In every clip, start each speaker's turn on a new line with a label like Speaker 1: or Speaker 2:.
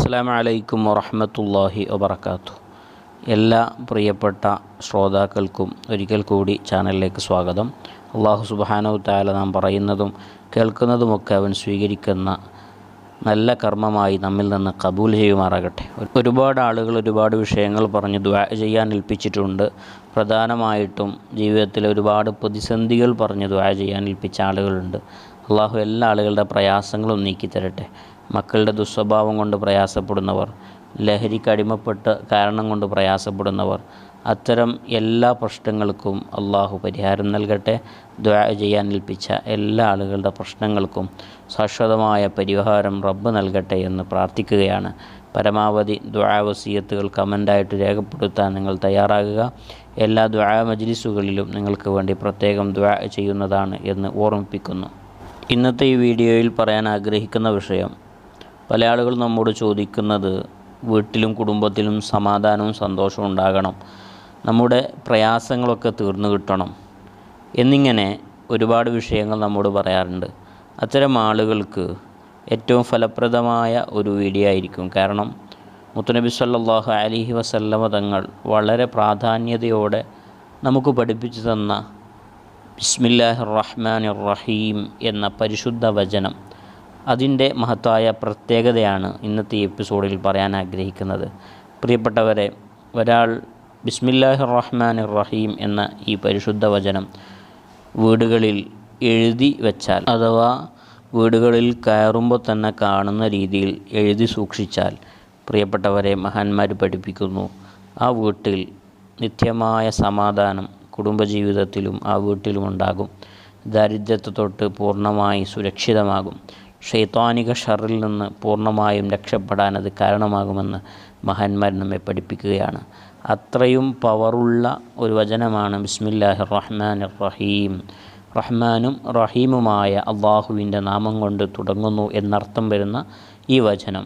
Speaker 1: അസ്സാം വലൈക്കും വറഹമത്തല്ലാഹി വബർക്കാത്തു എല്ലാ പ്രിയപ്പെട്ട ശ്രോതാക്കൾക്കും ഒരിക്കൽ കൂടി ചാനലിലേക്ക് സ്വാഗതം. അള്ളാഹു സുബാനു താല നാം പറയുന്നതും കേൾക്കുന്നതുമൊക്കെ അവൻ സ്വീകരിക്കുന്ന നല്ല കർമ്മമായി നമ്മിൽ നിന്ന് കബൂൽ ചെയ്യുമാറാകട്ടെ. ഒരുപാട് ആളുകൾ ഒരുപാട് വിഷയങ്ങൾ പറഞ്ഞ് ദ്വാ ചെയ്യാൻ ഏൽപ്പിച്ചിട്ടുണ്ട്. പ്രധാനമായിട്ടും ജീവിതത്തിൽ ഒരുപാട് പ്രതിസന്ധികൾ പറഞ്ഞ് ദ്വാ ചെയ്യാൻ ഏൽപ്പിച്ച ആളുകളുണ്ട്. അള്ളാഹു എല്ലാ ആളുകളുടെ പ്രയാസങ്ങളും നീക്കിത്തരട്ടെ. മക്കളുടെ ദുസ്വഭാവം കൊണ്ട് പ്രയാസപ്പെടുന്നവർ ലഹരിക്ക് അടിമപ്പെട്ട് കാരണം കൊണ്ട് പ്രയാസപ്പെടുന്നവർ അത്തരം എല്ലാ പ്രശ്നങ്ങൾക്കും അള്ളാഹു പരിഹാരം നൽകട്ടെ. ദ്വാ ചെയ്യാൻ ഏൽപ്പിച്ച എല്ലാ ആളുകളുടെ പ്രശ്നങ്ങൾക്കും ശാശ്വതമായ പരിഹാരം റബ്ബ് നൽകട്ടെ എന്ന് പ്രാർത്ഥിക്കുകയാണ്. പരമാവധി ദ്വാ വസീയത്തുകൾ കമന്റായിട്ട് രേഖപ്പെടുത്താൻ നിങ്ങൾ തയ്യാറാകുക. എല്ലാ ദ്വാ മജ്ലിസുകളിലും നിങ്ങൾക്ക് വേണ്ടി പ്രത്യേകം ദ്വാ ചെയ്യുന്നതാണ് എന്ന് ഓർമ്മിപ്പിക്കുന്നു. ഇന്നത്തെ ഈ വീഡിയോയിൽ പറയാൻ ആഗ്രഹിക്കുന്ന വിഷയം പല ആളുകൾ നമ്മോട് ചോദിക്കുന്നത് വീട്ടിലും കുടുംബത്തിലും സമാധാനവും സന്തോഷവും ഉണ്ടാകണം നമ്മുടെ പ്രയാസങ്ങളൊക്കെ തീർന്നു കിട്ടണം എന്നിങ്ങനെ ഒരുപാട് വിഷയങ്ങൾ നമ്മോട് പറയാറുണ്ട്. അത്തരം ആളുകൾക്ക് ഏറ്റവും ഫലപ്രദമായ ഒരു വീഡിയോ ആയിരിക്കും. കാരണം മുത്തുനബി സല്ലാഹു അലൈഹി വസല്ലമ തങ്ങൾ വളരെ പ്രാധാന്യതയോടെ നമുക്ക് പഠിപ്പിച്ചു തന്ന ബിസ്മില്ലാഹി റഹ്മാൻ റഹീം എന്ന പരിശുദ്ധ വചനം അതിന്റെ മഹത്തായ പ്രത്യേകതയാണ് ഇന്നത്തെ എപ്പിസോഡിൽ പറയാൻ ആഗ്രഹിക്കുന്നത്. പ്രിയപ്പെട്ടവരെ ഒരാൾ ബിസ്മില്ലാഹി റഹ്മാൻ റഹീം എന്ന ഈ പരിശുദ്ധ വചനം വീടുകളിൽ എഴുതി വെച്ചാൽ അഥവാ വീടുകളിൽ കയറുമ്പോൾ തന്നെ കാണുന്ന രീതിയിൽ എഴുതി സൂക്ഷിച്ചാൽ പ്രിയപ്പെട്ടവരെ മഹാന്മാർ പഠിപ്പിക്കുന്നു ആ വീട്ടിൽ നിത്യമായ സമാധാനം കുടുംബജീവിതത്തിലും ആ വീട്ടിലും ഉണ്ടാകും. ദാരിദ്ര്യത്തെ തൊട്ട് പൂർണമായി സുരക്ഷിതമാകും. ഷെയ്ത്താനിക ഷറിൽ നിന്ന് പൂർണമായും രക്ഷപ്പെടാൻ അത് കാരണമാകുമെന്ന് മഹാന്മാർ നമ്മെ പഠിപ്പിക്കുകയാണ്. അത്രയും പവറുള്ള ഒരു വചനമാണ് ബിസ്മില്ലാഹി റഹ്മാൻ റഹീം റഹ്മാനും റഹീമുമായ അള്ളാഹുവിന്റെ നാമം കൊണ്ട് തുടങ്ങുന്നു എന്നർത്ഥം വരുന്ന ഈ വചനം.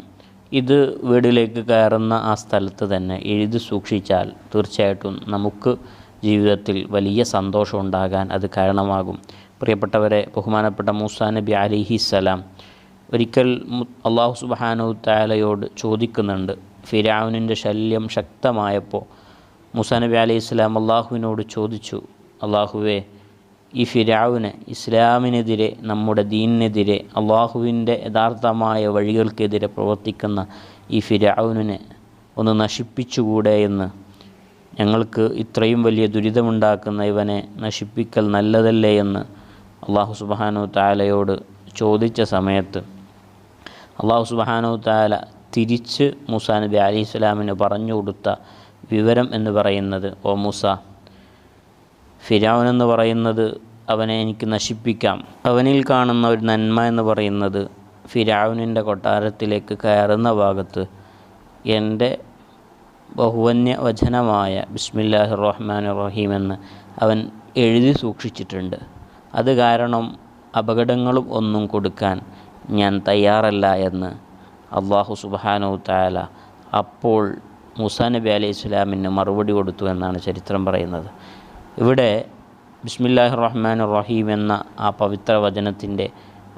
Speaker 1: ഇത് വീടിലേക്ക് കയറുന്ന ആ സ്ഥലത്ത് തന്നെ എഴുതി സൂക്ഷിച്ചാൽ തീർച്ചയായിട്ടും നമുക്ക് ജീവിതത്തിൽ വലിയ സന്തോഷം ഉണ്ടാകാൻ അത് കാരണമാകും. പ്രിയപ്പെട്ടവരെ ബഹുമാനപ്പെട്ട മൂസാ നബി അലിഹിസ്സലാം ഒരിക്കൽ അള്ളാഹു സുബാനു താലയോട് ചോദിക്കുന്നുണ്ട്. ഫിരാവുനിന്റെ ശല്യം ശക്തമായപ്പോൾ മൂസാ നബി അലി ഇസ്ലാം അള്ളാഹുവിനോട് ചോദിച്ചു അള്ളാഹുവേ ഈ ഫിരാവിനെ ഇസ്ലാമിനെതിരെ നമ്മുടെ ദീനിനെതിരെ അള്ളാഹുവിന്റെ യഥാർത്ഥമായ വഴികൾക്കെതിരെ പ്രവർത്തിക്കുന്ന ഈ ഫിരാവിനെ ഒന്ന് നശിപ്പിച്ചുകൂടെ എന്ന് ഞങ്ങൾക്ക് ഇത്രയും വലിയ ദുരിതമുണ്ടാക്കുന്ന ഇവനെ നശിപ്പിക്കൽ നല്ലതല്ലേ എന്ന് അള്ളാഹു സുബാനു താലയോട് ചോദിച്ച സമയത്ത് അള്ളാഹു സുബാനു താല തിരിച്ച് മൂസാ നബി അലി ഇസ്ലാമിന് പറഞ്ഞു കൊടുത്ത വിവരം എന്ന് പറയുന്നത് ഓ മൂസ ഫിരാവൻ എന്ന് പറയുന്നത് അവനെ എനിക്ക് നശിപ്പിക്കാം. അവനിൽ കാണുന്ന ഒരു നന്മ എന്ന് പറയുന്നത് ഫിരാവുനിന്റെ കൊട്ടാരത്തിലേക്ക് കയറുന്ന ഭാഗത്ത് എന്റെ ബഹുവന്യ വചനമായ ബിസ്മില്ലാഹി റഹ്മാൻ റഹീം എന്ന് അവൻ എഴുതി സൂക്ഷിച്ചിട്ടുണ്ട്. അത് കാരണം അപകടങ്ങളും ഒന്നും കൊടുക്കാൻ ഞാൻ തയ്യാറല്ല എന്ന് അള്ളാഹു സുബാനു താല അപ്പോൾ മുസാ നബി അലൈഹി ഇസ്ലാമിന് മറുപടി കൊടുത്തു എന്നാണ് ചരിത്രം പറയുന്നത്. ഇവിടെ ബിസ്മില്ലാഹി റഹ്മാൻ റഹീം എന്ന ആ പവിത്ര വചനത്തിന്റെ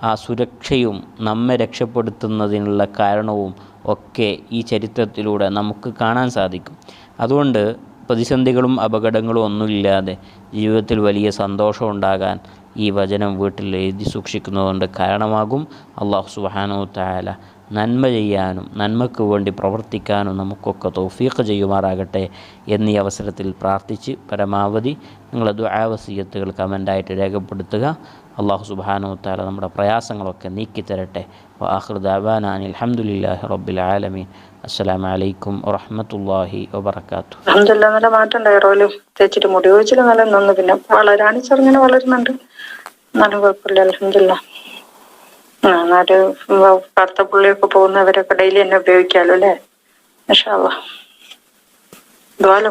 Speaker 1: ആ സുരക്ഷയും നമ്മെ രക്ഷപ്പെടുത്തുന്നതിനുള്ള കാരണവും ഒക്കെ ഈ ചരിത്രത്തിലൂടെ നമുക്ക് കാണാൻ സാധിക്കും. അതുകൊണ്ട് പ്രതിസന്ധികളും അപകടങ്ങളും ഒന്നുമില്ലാതെ ജീവിതത്തിൽ വലിയ സന്തോഷം ഉണ്ടാകാൻ ഈ വചനം വീട്ടിൽ എഴുതി സൂക്ഷിക്കുന്നതുകൊണ്ട് കാരണമാകും. അള്ളാഹു സുബാനു താല നന്മ ചെയ്യാനും നന്മയ്ക്ക് വേണ്ടി പ്രവർത്തിക്കാനും നമുക്കൊക്കെ തൗഫീഖ് ചെയ്യുമാറാകട്ടെ എന്നീ അവസരത്തിൽ പ്രാർത്ഥിച്ച് പരമാവധി നിങ്ങളെ ദുആവസീയത്തുകൾ കമന്റായിട്ട് രേഖപ്പെടുത്തുക. അള്ളാഹു സുബാനു താല നമ്മുടെ പ്രയാസങ്ങളൊക്കെ നീക്കിത്തരട്ടെ. വാഹൃ ദാബാനാൻ അലഹമുല്ലാഹി റബ്ബിൽ ആലമീൻ. അസ്സലാം വലൈക്കും വറഹമത്തല്ലാഹി വബർക്കാത്തു
Speaker 2: അലഹമില്ല നല്ല മാറ്റം ഉണ്ടായിറോലും തേച്ചിട്ട് മുടി ഒഴിച്ചിൽ നല്ല നിന്ന് പിന്നെ വളരാണി ചെറുങ്ങനെ വളരുന്നുണ്ട്. എന്നാലും കുഴപ്പമില്ല അലഹമില്ല കറുത്ത പുള്ളിയൊക്കെ പോകുന്നവരൊക്കെ ഡെയിലി തന്നെ ഉപയോഗിക്കാമല്ലോ അല്ലേ? പക്ഷെ ദ്വാല